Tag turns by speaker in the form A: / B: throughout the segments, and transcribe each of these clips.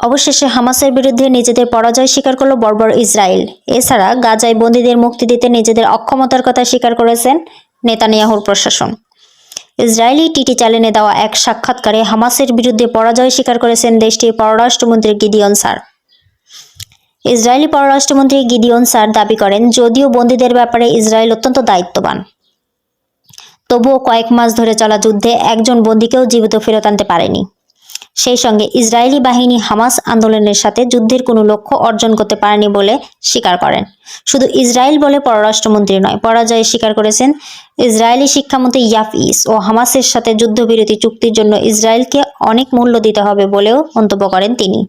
A: অবশেষে হামাসের বিরুদ্ধে নিজেদের পরাজয় স্বীকার করল বর্বর ইসরায়েল। এছাড়া গাজায় বন্দীদের মুক্তি দিতে নিজেদের অক্ষমতার কথা স্বীকার করেছেন নেতানিয়াহুর প্রশাসন। ইসরায়েলি টিটি চ্যানেলে দেওয়া এক সাক্ষাৎকারে হামাসের বিরুদ্ধে পরাজয় স্বীকার করেছেন দেশটির পররাষ্ট্রমন্ত্রী গিদিয়ন স্যার। ইসরায়েলি পররাষ্ট্রমন্ত্রী গিদিয়ন স্যার দাবি করেন, যদিও বন্দীদের ব্যাপারে ইসরায়েল অত্যন্ত দায়িত্ববান, তবুও কয়েক মাস ধরে চলা যুদ্ধে একজন বন্দীকেও জীবিত ফেরত আনতে পারেনি। সেই সঙ্গে ইসরায়েলি বাহিনী হামাস আন্দোলনের সাথে যুদ্ধের কোনো লক্ষ্য অর্জন করতে পারেনি বলে স্বীকার করেন। শুধু ইসরায়েল বলে পররাষ্ট্রমন্ত্রী নয়, পরাজয় স্বীকার করেছেন ইসরায়েলি শিক্ষামন্ত্রী ইয়াফিস ও হামাসের সাথে যুদ্ধবিরতি চুক্তির জন্য ইসরায়েলকে অনেক মূল্য দিতে হবে বলেও মন্তব্য করেন তিনি।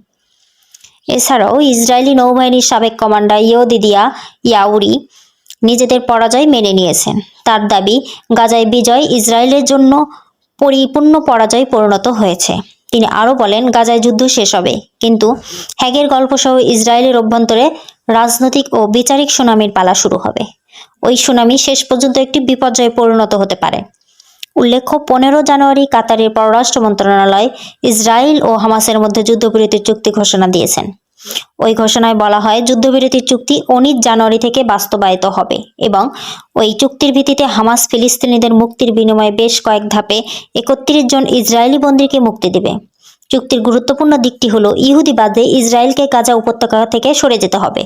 A: এছাড়াও ইসরায়েলি নৌবাহিনীর সাবেক কমান্ডার ইয়োদিদিয়া ইয়াউরি নিজেদের পরাজয় মেনে নিয়েছেন। তার দাবি, গাজায় বিজয় ইসরায়েলের জন্য পরিপূর্ণ পরাজয় পরিণত হয়েছে। তিনি আরও বলেন, গাজায় যুদ্ধ শেষ হবে। কিন্তু হ্যাগের গল্পসহ ইসরায়েলের অভ্যন্তরে রাজনৈতিক ও বিচারিক সুনামির পালা শুরু হবে। ওই সুনামি শেষ পর্যন্ত একটি বিপর্যয়ে পরিণত হতে পারে। উল্লেখ্য, পনেরো জানুয়ারি কাতারের পররাষ্ট্র মন্ত্রণালয় ইসরায়েল ও হামাসের মধ্যে যুদ্ধবিরতির চুক্তি ঘোষণা দিয়েছেন। ওই ঘোষণায় বলা হয়, যুদ্ধবিরতি চুক্তি উনিশ জানুয়ারি থেকে বাস্তবায়িত হবে এবং ওই চুক্তির ভিত্তিতে হামাস ফিলিস্তিনিদের মুক্তির বিনিময়ে বেশ কয়েক ধাপে একত্রিশ জন ইসরায়েলি বন্দীকে মুক্তি দেবে। চুক্তির গুরুত্বপূর্ণ দিকটি হলো, ইহুদিবাদে ইসরায়েলকে গাজা উপত্যকা থেকে সরে যেতে হবে।